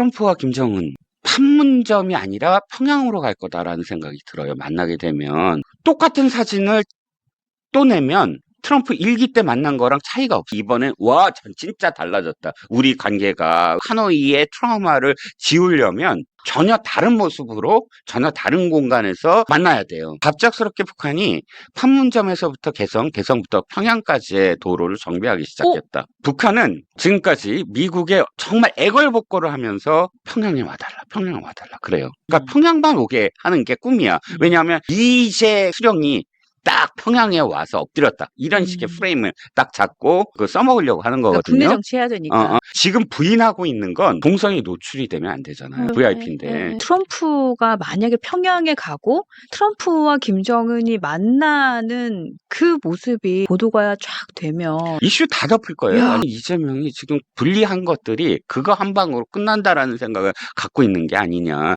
트럼프와 김정은 판문점이 아니라 평양으로 갈 거다라는 생각이 들어요. 만나게 되면 똑같은 사진을 또 내면 트럼프 일기 때 만난 거랑 차이가 없어. 이번엔 와전 진짜 달라졌다. 우리 관계가 하노이의 트라우마를 지우려면 전혀 다른 모습으로 전혀 다른 공간에서 만나야 돼요. 갑작스럽게 북한이 판문점에서부터 개성, 개성부터 평양까지의 도로를 정비하기 시작했다. 북한은 지금까지 미국에 정말 애걸복걸을 하면서 평양에 와달라, 평양에 와달라 그래요. 그러니까 음. 평양만 오게 하는 게 꿈이야. 음. 왜냐하면 이재 수령이 딱 평양에 와서 엎드렸다. 이런 식의 음. 프레임을 딱 잡고 그 써먹으려고 하는 그러니까 거거든요. 국내 정치 해야 되니까. 어, 어. 지금 부인하고 있는 건 동성이 노출이 되면 안 되잖아요. 음, VIP인데. 네, 네. 트럼프가 만약에 평양에 가고 트럼프와 김정은이 만나는 그 모습이 보도가 쫙 되면 이슈 다 덮을 거예요. 야. 아니, 이재명이 지금 불리한 것들이 그거 한 방으로 끝난다라는 생각을 갖고 있는 게 아니냐.